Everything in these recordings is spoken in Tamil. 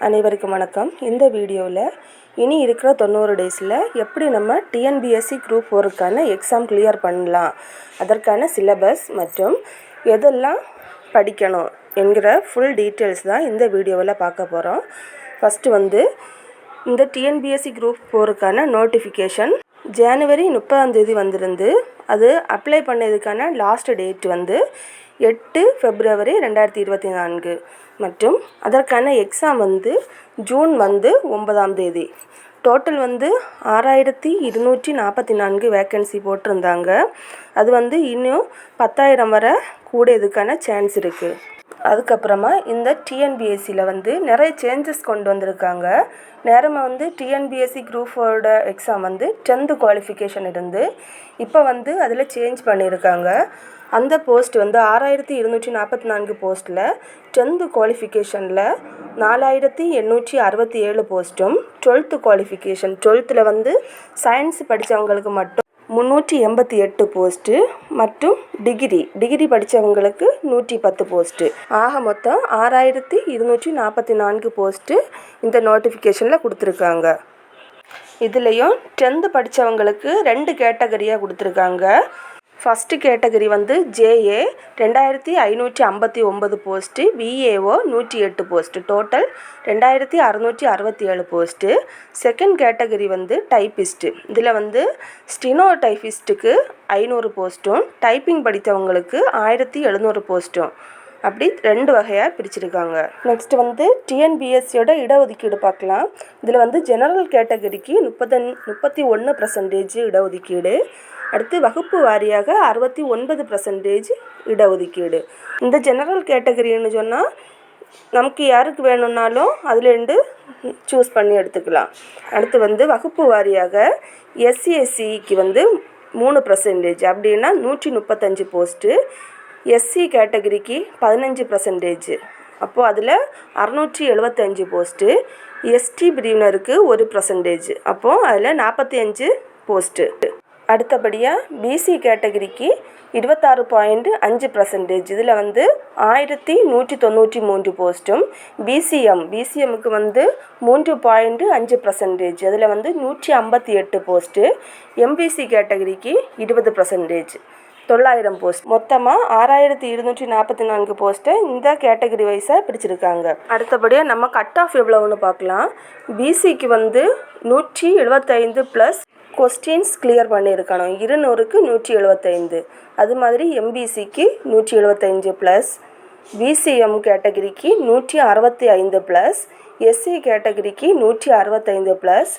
அனைவருக்கும் வணக்கம். இந்த வீடியோவில் இனி இருக்கிற தொண்ணூறு டேஸில் எப்படி நம்ம டிஎன்பிஎஸ்சி குரூப் ஃபோருக்கான எக்ஸாம் கிளியர் பண்ணலாம். அதற்கான சிலபஸ் மற்றும் எதெல்லாம் படிக்கணும் என்கிற ஃபுல் டீட்டெயில்ஸ் தான் இந்த வீடியோவில் பார்க்க போகிறோம் ஃபஸ்ட்டு வந்து இந்த டிஎன்பிஎஸ்சி குரூப் ஃபோருக்கான நோட்டிஃபிகேஷன் ஜனவரி முப்பதாம் தேதி வந்திருந்து அது அப்ளை பண்ணதுக்கான லாஸ்ட் டேட் வந்து எட்டு பிப்ரவரி ரெண்டாயிரத்தி இருபத்தி நான்கு. மற்றும் அதற்கான எக்ஸாம் வந்து ஜூன் வந்து ஒன்பதாம் தேதி. டோட்டல் வந்து ஆறாயிரத்தி இருநூற்றி நாற்பத்தி நான்கு வேக்கன்சி போட்டிருந்தாங்க. அது வந்து இன்னும் பத்தாயிரம் வரை கூடியதுக்கான சான்ஸ் இருக்குது அதுக்கப்புறமா இந்த டிஎன்பிஎஸ்சியில் வந்து நிறைய சேஞ்சஸ் கொண்டு வந்திருக்காங்க. நேரமாக வந்து டிஎன்பிஎஸ்சி குரூஃபோட எக்ஸாம் வந்து டென்த்து குவாலிஃபிகேஷன் இருந்து இப்போ வந்து அதில் சேஞ்ச் பண்ணியிருக்காங்க அந்த போஸ்ட் வந்து ஆறாயிரத்தி இருநூற்றி நாற்பத்தி நான்கு போஸ்ட்டில் டென்த்து குவாலிஃபிகேஷனில் நாலாயிரத்தி எண்ணூற்றி அறுபத்தி ஏழு போஸ்ட்டும் டுவெல்த்து குவாலிஃபிகேஷன். டுவெல்த்தில் வந்து சயின்ஸ் படித்தவங்களுக்கு மட்டும் முந்நூற்றி எண்பத்தி எட்டு போஸ்ட்டு மற்றும் டிகிரி. டிகிரி படித்தவங்களுக்கு நூற்றி பத்து போஸ்ட்டு. ஆக மொத்தம் ஆறாயிரத்தி இருநூற்றி நாற்பத்தி நான்கு போஸ்ட்டு இந்த நோட்டிஃபிகேஷனில் கொடுத்துருக்காங்க. இதுலேயும் டென்த்து படித்தவங்களுக்கு ரெண்டு கேட்டகரியாக கொடுத்துருக்காங்க. ஃபஸ்ட்டு கேட்டகரி வந்து ஜேஏ ரெண்டாயிரத்தி ஐநூற்றி ஐம்பத்தி ஒம்பது போஸ்ட்டு விஏஓ நூற்றி எட்டு போஸ்ட்டு டோட்டல் ரெண்டாயிரத்தி அறநூற்றி அறுபத்தி ஏழு போஸ்ட்டு செகண்ட் கேட்டகரி வந்து டைப்பிஸ்ட்டு இதில் வந்து ஸ்டினோ டைப்பிஸ்ட்டுக்கு ஐநூறு போஸ்ட்டும் டைப்பிங் படித்தவங்களுக்கு ஆயிரத்தி எழுநூறு போஸ்ட்டும் அப்படி ரெண்டு வகையாக பிரிச்சிருக்காங்க. நெக்ஸ்ட் வந்து டிஎன்பிஎஸ்சியோட இடஒதுக்கீடு பார்க்கலாம். இதில் வந்து ஜெனரல் கேட்டகரிக்கு முப்பத்தன் முப்பத்தி ஒன்று பர்சன்டேஜ் இடஒதுக்கீடு. அடுத்து வகுப்பு வாரியாக அறுபத்தி ஒன்பது பர்சன்டேஜ் இடஒதுக்கீடு. இந்த ஜெனரல் கேட்டகரின்னு சொன்னால் நமக்கு யாருக்கு வேணும்னாலும் அதுலேருந்து சூஸ் பண்ணி எடுத்துக்கலாம். அடுத்து வந்து வகுப்பு வாரியாக எஸ்சி எஸ்சிக்கு வந்து மூணு பர்சன்டேஜ் அப்படின்னா நூற்றி முப்பத்தஞ்சு போஸ்ட்டு எஸ்சி கேட்டகரிக்கு பதினஞ்சு பர்சன்டேஜ் அப்போது அதில் அறநூற்றி எழுபத்தஞ்சு போஸ்ட்டு எஸ்டி பிரிவினருக்கு ஒரு பர்சன்டேஜ் அப்போது அதில் நாற்பத்தி அஞ்சு போஸ்ட்டு அடுத்தபடியாக பிசி கேட்டகரிக்கு இருபத்தாறு பாயிண்ட் அஞ்சு பர்சன்டேஜ் இதில் வந்து ஆயிரத்தி நூற்றி தொண்ணூற்றி மூன்று போஸ்ட்டும் பிசிஎம் பிசிஎம்முக்கு வந்து மூன்று பாயிண்ட் அஞ்சு பர்சன்டேஜ் அதில் வந்து நூற்றி ஐம்பத்தி எட்டு போஸ்ட்டு எம்பிசி கேட்டகரிக்கு இருபது பர்சன்டேஜ் தொள்ளாயிரம் போஸ்ட் மொத்தமாக ஆறாயிரத்தி இருநூற்றி நாற்பத்தி நான்கு போஸ்ட்டை இந்த கேட்டகரி வைஸாக பிடிச்சிருக்காங்க. அடுத்தபடியாக நம்ம கட் ஆஃப் எவ்வளோன்னு பார்க்கலாம். பிசிக்கு வந்து நூற்றி எழுபத்தைந்து ப்ளஸ் கொஸ்டின்ஸ் கிளியர் பண்ணியிருக்கணும். இருநூறுக்கு நூற்றி எழுபத்தைந்து அது மாதிரி எம்பிசிக்கு நூற்றி எழுபத்தைஞ்சு ப்ளஸ் பிசிஎம் கேட்டகரிக்கு நூற்றி அறுபத்தி ஐந்து ப்ளஸ் எஸ்சி கேட்டகரிக்கு நூற்றி அறுபத்தைந்து ப்ளஸ்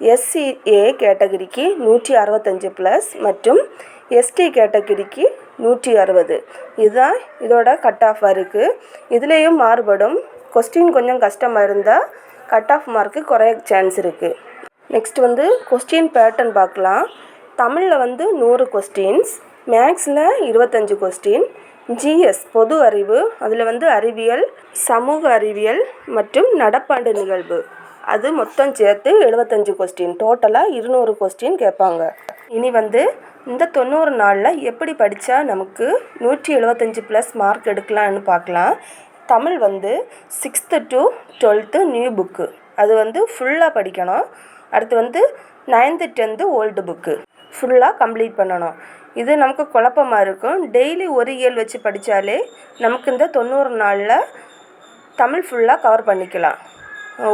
எஸ்சிஏ கேட்டகரிக்கு நூற்றி அறுபத்தஞ்சு ப்ளஸ் மற்றும் எஸ்டி கேட்டகரிக்கு நூற்றி அறுபது. இதுதான் இதோட கட் ஆஃபாக இருக்குது இதுலேயும் மாறுபடும். கொஸ்டின் கொஞ்சம் கஷ்டமாக இருந்தால் கட் ஆஃப் மார்க்கு குறைய சான்ஸ் இருக்குது நெக்ஸ்ட் வந்து கொஸ்டின் பேட்டர்ன் பார்க்கலாம். தமிழில் வந்து நூறு கொஸ்டின்ஸ் மேக்ஸில் இருபத்தஞ்சி கொஸ்டின் ஜிஎஸ் பொது அறிவு அதில் வந்து அறிவியல் சமூக அறிவியல் மற்றும் நடப்பாண்டு நிகழ்வு. அது மொத்தம் சேர்த்து எழுபத்தஞ்சு கொஸ்டின் டோட்டலாக இருநூறு கொஸ்டின் கேட்பாங்க. இனி வந்து இந்த தொண்ணூறு நாளில் எப்படி படித்தா நமக்கு நூற்றி எழுபத்தஞ்சி ப்ளஸ் மார்க் எடுக்கலாம்னு பார்க்கலாம். தமிழ் வந்து sixth to twelfth new book அது வந்து ஃபுல்லாக படிக்கணும். அடுத்து வந்து நைன்த்து டென்த்து ஓல்டு புக்கு ஃபுல்லாக கம்ப்ளீட் பண்ணணும். இது நமக்கு குழப்பமாக இருக்கும். டெய்லி ஒரு இயல் வச்சு படித்தாலே நமக்கு இந்த தொண்ணூறு நாளில் தமிழ் ஃபுல்லாக கவர் பண்ணிக்கலாம்.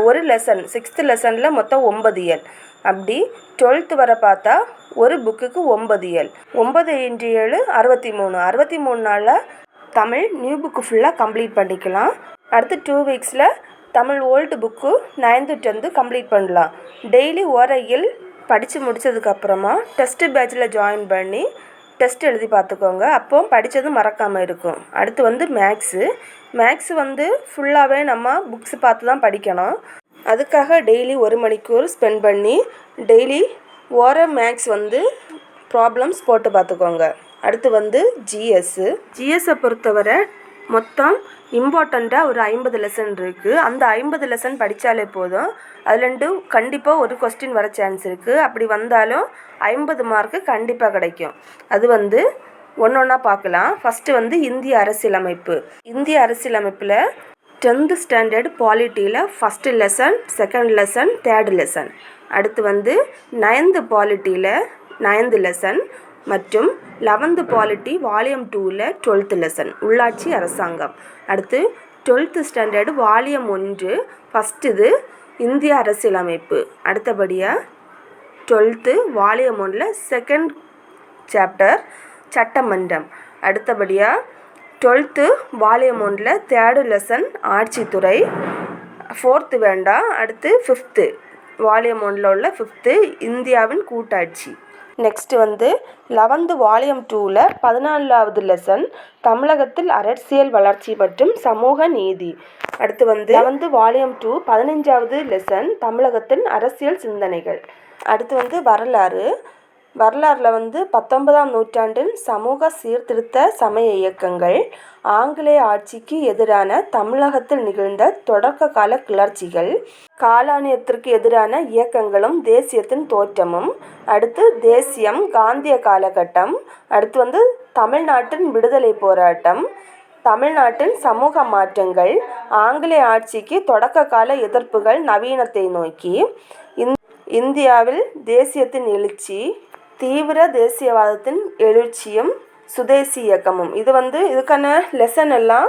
ஒரு லெசன் சிக்ஸ்த்து லெசனில் மொத்தம் ஒன்பது இயல். அப்படி டுவெல்த்து வர பார்த்தா ஒரு புக்குக்கு ஒன்பது இயல். ஒன்பது இன்று ஏழு அறுபத்தி மூணு அறுபத்தி மூணு நாளில் தமிழ் நியூ புக்கு ஃபுல்லாக கம்ப்ளீட் பண்ணிக்கலாம். அடுத்து டூ வீக்ஸில் Tamil old book ninth tenth complete பண்ணலாம். டெய்லி ஓரையில் படித்து முடித்ததுக்கப்புறமா டெஸ்ட்டு பேட்சில் ஜாயின் பண்ணி டெஸ்ட் எழுதி பார்த்துக்கோங்க. அப்போ படித்தது மறக்காமல் இருக்கும். அடுத்து வந்து மேக்ஸு மேக்ஸ் வந்து ஃபுல்லாகவே நம்ம புக்ஸ் பார்த்து தான் படிக்கணும். அதுக்காக டெய்லி ஒரு மணிக்கூர் ஸ்பெண்ட் பண்ணி டெய்லி ஓர மேக்ஸ் வந்து ப்ராப்ளம்ஸ் போட்டு பார்த்துக்கோங்க. அடுத்து வந்து ஜிஎஸ்ஸு ஜிஎஸ்ஸை பொறுத்தவரை மொத்தம் இம்பார்ட்டண்ட்டாக ஒரு ஐம்பது லெசன் இருக்குது அந்த ஐம்பது லெசன் படித்தாலே போதும். அதுலேருந்து கண்டிப்பாக ஒரு கொஸ்டின் வர சான்ஸ் இருக்குது அப்படி வந்தாலும் ஐம்பது மார்க்கு கண்டிப்பாக கிடைக்கும். அது வந்து ஒன்று ஒன்றா பார்க்கலாம். ஃபஸ்ட்டு வந்து இந்திய அரசியலமைப்பு. இந்திய அரசியலமைப்பில் tenth standard பாலிட்டியில் first lesson second lesson third lesson அடுத்து வந்து நயன்த்து பாலிட்டியில் நயன்த்து லெசன் மற்றும் லெவன்த்து பாலிட்டி வால்யூம் டூவில் டுவெல்த்து லெசன் உள்ளாட்சி அரசாங்கம். அடுத்து டுவெல்த்து ஸ்டாண்டர்டு வால்யூம் ஒன்று ஃபஸ்ட்டு இது இந்திய அரசியலமைப்பு. அடுத்தபடியாக டுவெல்த்து வால்யூம் ஒன்றில் செகண்ட் சாப்டர் சட்டமன்றம். அடுத்தபடியாக டுவெல்த்து வால்யூம் ஒன்றில் தேர்டு லெசன் ஆட்சித்துறை ஃபோர்த்து வேண்டாம் அடுத்து ஃபிஃப்த்து வால்யூம் ஒன்றில் உள்ள ஃபிஃப்த்து இந்தியாவின் கூட்டாட்சி. நெக்ஸ்ட் வந்து லெவன்த்து வால்யூம் டூவில் பதினாலாவது லெசன் தமிழகத்தில் அரசியல் வளர்ச்சி மற்றும் சமூக நீதி. அடுத்து வந்து லெவன்த்து வால்யூம் டூ பதினஞ்சாவது லெசன் தமிழகத்தின் அரசியல் சிந்தனைகள். அடுத்து வந்து வரலாறு. வரலாறில் வந்து பத்தொன்பதாம் நூற்றாண்டில் சமூக சீர்திருத்த சமய இயக்கங்கள் ஆங்கிலேய ஆட்சிக்கு எதிரான தமிழகத்தில் நிகழ்ந்த தொடக்க கால கிளர்ச்சிகள் காலானியத்திற்கு எதிரான இயக்கங்களும் தேசியத்தின் தோற்றமும் அடுத்து தேசியம் காந்திய காலகட்டம் அடுத்து வந்து தமிழ்நாட்டின் விடுதலை போராட்டம் தமிழ்நாட்டின் சமூக மாற்றங்கள் ஆங்கிலேய ஆட்சிக்கு தொடக்க கால எதிர்ப்புகள் நவீனத்தை நோக்கி இந்தியாவில் தேசியத்தின் எழுச்சி தீவிர தேசியவாதத்தின் எழுச்சியும் சுதேசி இயக்கமும். இது வந்து இதுக்கான லெசன் எல்லாம்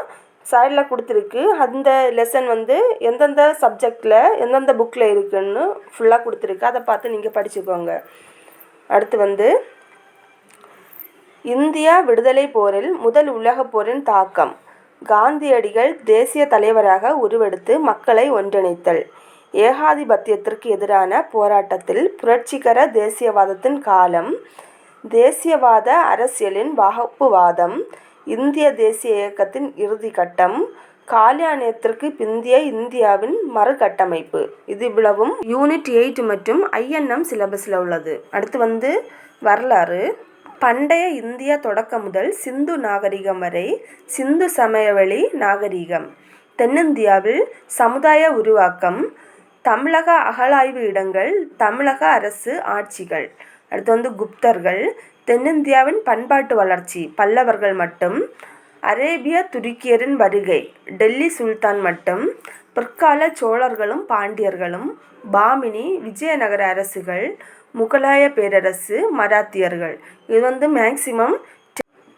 சைடில் கொடுத்துருக்கு. அந்த லெசன் வந்து எந்தெந்த சப்ஜெக்டில் எந்தெந்த புக்கில் இருக்குன்னு ஃபுல்லாக கொடுத்துருக்கு. அதை பார்த்து நீங்கள் படிச்சுக்கோங்க. அடுத்து வந்து இந்தியா விடுதலை போரில் முதல் உலகப் போரின் தாக்கம். காந்தியடிகள் தேசிய தலைவராக உருவெடுத்து மக்களை ஒன்றிணைத்தல். ஏகாதிபத்தியத்திற்கு எதிரான போராட்டத்தில் புரட்சிகர தேசியவாதத்தின் காலம் தேசியவாத அரசியலின் வகுப்புவாதம் இந்திய தேசிய இயக்கத்தின் இறுதி கட்டம் காலியானியத்திற்கு பிந்திய இந்தியாவின் மறுகட்டமைப்பு. இது இவ்வளவும் யூனிட் எயிட் மற்றும் ஐஎன்எம் சிலபஸில் உள்ளது. அடுத்து வந்து வரலாறு. பண்டைய இந்தியா தொடக்க முதல் சிந்து நாகரிகம் வரை சிந்து சமயவெளி நாகரிகம். தென்னிந்தியாவில் சமுதாய உருவாக்கம் தமிழக அகழாய்வு இடங்கள் தமிழக அரசு ஆட்சிகள். அடுத்து வந்து குப்தர்கள் தென்னிந்தியாவின் பண்பாட்டு வளர்ச்சி பல்லவர்கள் மட்டும் அரேபிய துருக்கியரின் வருகை டெல்லி சுல்தான் மட்டும் பிற்கால சோழர்களும் பாண்டியர்களும் பாமினி விஜயநகர அரசுகள் முகலாய பேரரசு மராத்தியர்கள். இது வந்து மேக்சிமம்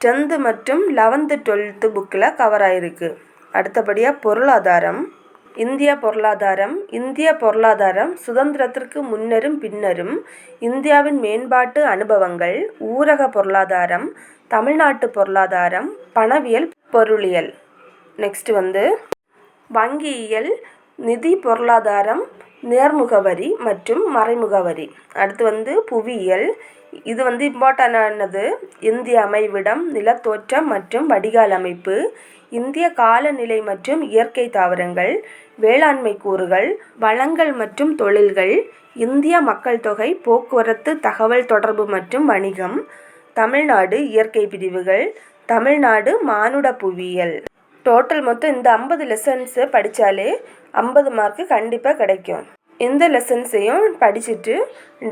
டென்த்து மற்றும் லெவன்த்து டுவெல்த்து புக்கில் கவர் ஆகிருக்கு அடுத்தபடியாக பொருளாதாரம் இந்திய பொருளாதாரம் இந்திய பொருளாதாரம் சுதந்திரத்திற்கு முன்னரும் பின்னரும் இந்தியாவின் மேம்பாட்டு அனுபவங்கள் ஊரக பொருளாதாரம் தமிழ்நாட்டு பொருளாதாரம் பணவியல் பொருளியல். நெக்ஸ்ட் வந்து வங்கியியல் நிதி பொருளாதாரம் நேர்முகவரி மற்றும் மறைமுகவரி அடுத்து வந்து புவியியல் இது வந்து இம்பார்ட்டனானது இந்திய அமைவிடம் நிலத்தோற்றம் மற்றும் வடிகால் அமைப்பு இந்திய காலநிலை மற்றும் இயற்கை தாவரங்கள் வேளாண்மை கூறுகள் வளங்கள் மற்றும் தொழில்கள் இந்திய மக்கள் தொகை போக்குவரத்து தகவல் தொடர்பு மற்றும் வணிகம் தமிழ்நாடு இயற்கை பிரிவுகள் தமிழ்நாடு மானுட புவியியல். டோட்டல் மொத்தம் இந்த ஐம்பது லெசன்ஸு படித்தாலே ஐம்பது மார்க்கு கண்டிப்பாக கிடைக்கும். இந்த லெசன்ஸையும் படிச்சுட்டு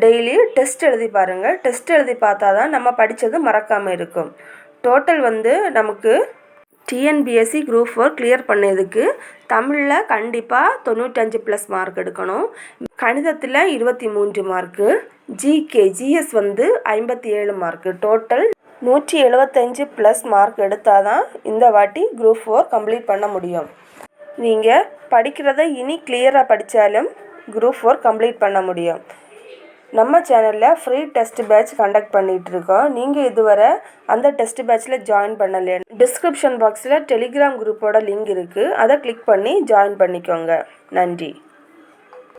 டெய்லி டெஸ்ட் எழுதி பாருங்கள் டெஸ்ட் எழுதி பார்த்தா தான் நம்ம படித்தது மறக்காமல் இருக்கும். டோட்டல் வந்து நமக்கு டிஎன்பிஎஸ்சி குரூப் ஃபோர் கிளியர் பண்ணதுக்கு தமிழில் கண்டிப்பாக தொண்ணூற்றஞ்சு ப்ளஸ் மார்க் எடுக்கணும். கணிதத்தில் இருபத்தி மூன்று மார்க்கு ஜிகே ஜிஎஸ் வந்து ஐம்பத்தி ஏழு மார்க்கு டோட்டல் நூற்றி எழுபத்தஞ்சு ப்ளஸ் மார்க் எடுத்தால் தான் இந்த வாட்டி குரூப் ஃபோர் கம்ப்ளீட் பண்ண முடியும். நீங்கள் படிக்கிறத இனி கிளியராக படித்தாலும் குரூப் ஃபோர் கம்ப்ளீட் பண்ண முடியும். நம்ம சேனலில் ஃப்ரீ டெஸ்ட் பேட்ச் கண்டக்ட் பண்ணிகிட்ருக்கோம் நீங்கள் இதுவரை அந்த டெஸ்ட் பேட்ச்சில் ஜாயின் பண்ணலை டிஸ்கிரிப்ஷன் பாக்ஸில் டெலிகிராம் குரூப்போட லிங்க் இருக்குது அதை கிளிக் பண்ணி ஜாயின் பண்ணிக்கோங்க. நன்றி.